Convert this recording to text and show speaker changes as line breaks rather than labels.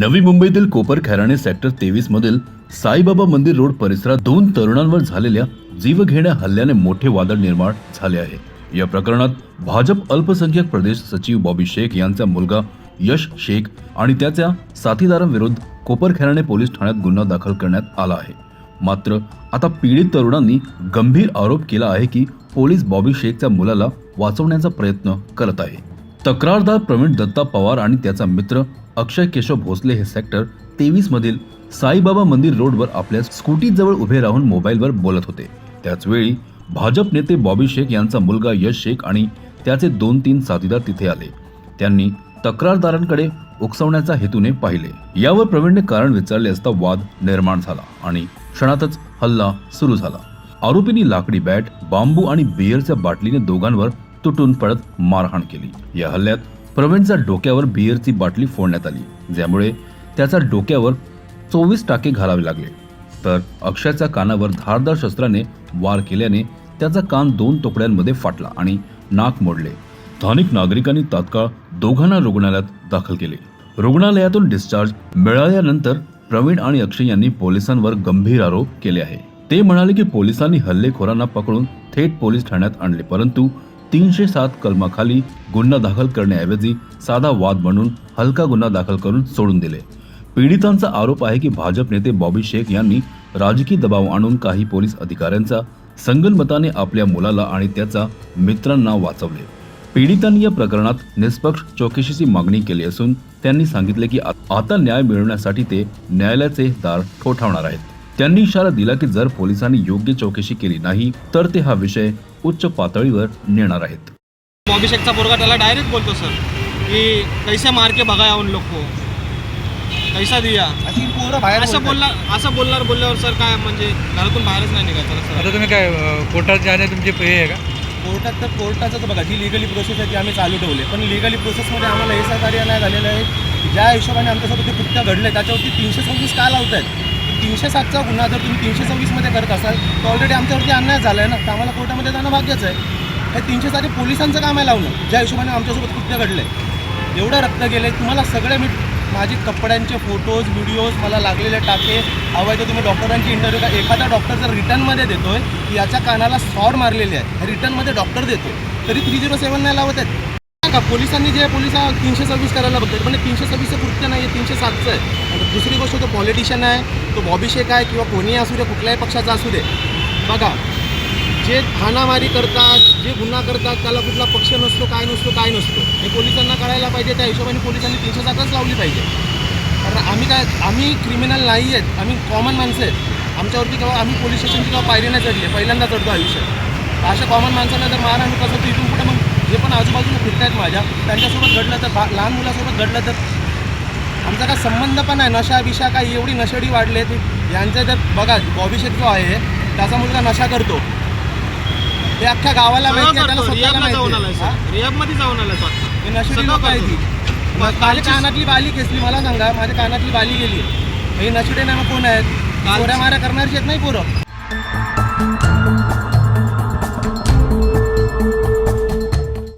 नवी मुंबईतील कोपर खैराणे सेक्टर तेवीस मधील साईबाबा मंदिर रोड परिसरात दोन तरुणांवर झालेल्या जीवघेण्या हल्ल्याने मोठे वादळ निर्माण झाले आहे. या प्रकरणात भाजप अल्पसंख्याक प्रदेश सचिव बॉबी शेख यांचा मुलगा यश शेख आणि त्याच्या साथीदारांविरुद्ध कोपर खैराणे पोलीस ठाण्यात गुन्हा दाखल करण्यात आला आहे. मात्र आता पीडित तरुणांनी गंभीर आरोप केला आहे की पोलीस बॉबी शेखच्या मुलाला वाचवण्याचा प्रयत्न करत आहे. तक्रारदार प्रवीण दत्ता पवार आणि त्याचा मित्र अक्षय केशव भोसले हे सेक्टर तेवीस मधील साईबाबा मंदिर रोडवर आपल्या स्कूटी जवळ उभे राहून मोबाईलवर बोलत होते. त्याचवेळी भाजप नेते बॉबी शेख यांचा मुलगा यश शेख आणि त्याचे दोन तीन साथीदार तिथे आले. त्यांनी तक्रारदारांकडे उकसवण्याच्या हेतूने पाहिले. यावर प्रवीणने कारण विचारले असता वाद निर्माण झाला आणि क्षणातच हल्ला सुरू झाला. आरोपींनी लाकडी बॅट बांबू आणि बिअरच्या बाटलीने दोघांवर तुटून पडत मारहाण केली. या हल्ल्यात प्रवीणच्या डोक्यावर बिअरची बाटली फोडण्यात आली ज्यामुळे त्याच्या डोक्यावर चोवीस टाके घालावे लागले. तर अक्षयच्या कानावर धारदार शस्त्राने वार केल्याने त्याचा कान दोन तुकड्यांमध्ये फाटला आणि नाक मोडले. स्थानिक नागरिकांनी तात्काळ दोघांना रुग्णालयात दाखल केले. रुग्णालयातून डिस्चार्ज मिळाल्यानंतर प्रवीण आणि अक्षय यांनी पोलिसांवर गंभीर आरोप केले आहे ते म्हणाले की पोलिसांनी हल्लेखोरांना पकडून थेट पोलीस ठाण्यात आणले परंतु तीनशे सात कलमाखाली गुन्हा दाखल करण्याऐवजी साधा वाद म्हणून हलका गुन्हा दाखल करून सोडून दिले. पीडितांचा आरोप आहे की भाजप नेते बॉबी शेख यांनी राजकीय दबाव आणून काही पोलीस अधिकाऱ्यांचा संगनमताने आपल्या मुलाला आणि त्याचा मित्रांना वाचवले. पीडितांनी या प्रकरणात निष्पक्ष चौकशीची मागणी केली असून त्यांनी सांगितले की आता न्याय मिळवण्यासाठी ते न्यायालयाचे दार ठोठावणार आहेत. त्यांनी इशारा दिला की जर पोलिसांनी योग्य चौकशी केली नाही तर ते हा विषय उच्च पातळीवर नेणार आहेत.
अभिषेकचा पोरगा त्याला डायरेक्ट बोलतो सर की कैसे मार के भगाया उन लोग को? कैसा दिया?
अशी पोरं बाहेर
असं. बोलला असं बोलणार बोलल्यावर सर काय म्हणजे घरातून बाहेरच नाही निघायचं ना सर
आता तुम्ही काय अं, कोर्टात जाणे तुमची हे आहे का?
कोर्टात तर कोर्टाचं तर बघा जी लिगली प्रोसेस आहे ती आम्ही चालू ठेवली पण लिगली प्रोसेसमध्ये आम्हाला हे सहकार्य नाही झालेलं आहे. ज्या हिशोबाने आमच्यासोबत ते कृत्य घडले त्याच्यावरती तीनशे सव्वीस का लावत आहेत तीनशे सातचा गुन्हा जर तुम्ही तीनशे सव्वीसमध्ये करत असाल तर ऑलरेडी आमच्यावरती अन्याय झाला आहे ना. तर आम्हाला कोर्टामध्ये जाणं भाग्यच आहे. हे तीनशे सात पोलिसांचं काम आहे लावणं. ज्या हिशोबाने आमच्यासोबत कृत्य आहे एवढं रक्त गेले तुम्हाला सगळे मी माझे कपड्यांचे फोटोज व्हिडिओज मला लागलेले टाके. हवं तर तुम्ही डॉक्टरांची इंटरव्ह्यू का एखादा डॉक्टर जर रिटर्नमध्ये देतोय की याच्या कानाला सॉड मारलेले आहे. रिटर्नमध्ये डॉक्टर देतोय. तरी थ्री झिरो सेवन नाही लावत आहेत. का? पोलिसांनी जे पोलिसा तीनशे सव्वीस करायला बघतात म्हणजे तीनशे सव्वीसचं कृत्य नाही आहे तीनशे सातचं आहे. आणि दुसरी गोष्ट तो पॉलिटिशियन आहे तो बॉबीशेक आहे किंवा कोणीही असू दे कुठल्याही पक्षाचा असू दे. बघा जे हाणामारी करतात जे गुन्हा करतात त्याला कुठला पक्ष नसतो काय नसतो काय नसतो. हे पोलिसांना कळायला पाहिजे त्या हिशोबाने पोलिसांनी तीनशे सातच लावली पाहिजे. कारण आम्ही काय आम्ही क्रिमिनल नाही आहेत आम्ही कॉमन माणसं आहेत. आमच्यावरती केव्हा आम्ही पोलीस स्टेशनची केव्हा पायरी नाही चढली पहिल्यांदा चढतो आयुष्यात अशा कॉमन माणसांना जर मार आम्ही कसं तर इथून पुढे मग जे पण आजूबाजूला फिरतायत माझ्या त्यांच्यासोबत घडलं तर लहान मुलासोबत घडलं तर आमचा काय संबंध पण आहे नशा बिशा काय एवढी नशेडी वाढले ते यांचं जर बघा बॉबीशेक जो आहे त्याचा मुलगा नशा करतो. ते अख्ख्या गावाला माहिती आहे त्याला स्वतःला माहिती
रियाबमध्ये जाऊन आता.
हे नशेडी लोक आहे ती. माझ्या कानातली बाली खेचली मला सांगा माझ्या कानातली बाली गेली. हे नशिडे नाही मग कोण आहेत? चोऱ्या माऱ्या करणारची आहेत नाही पोरं?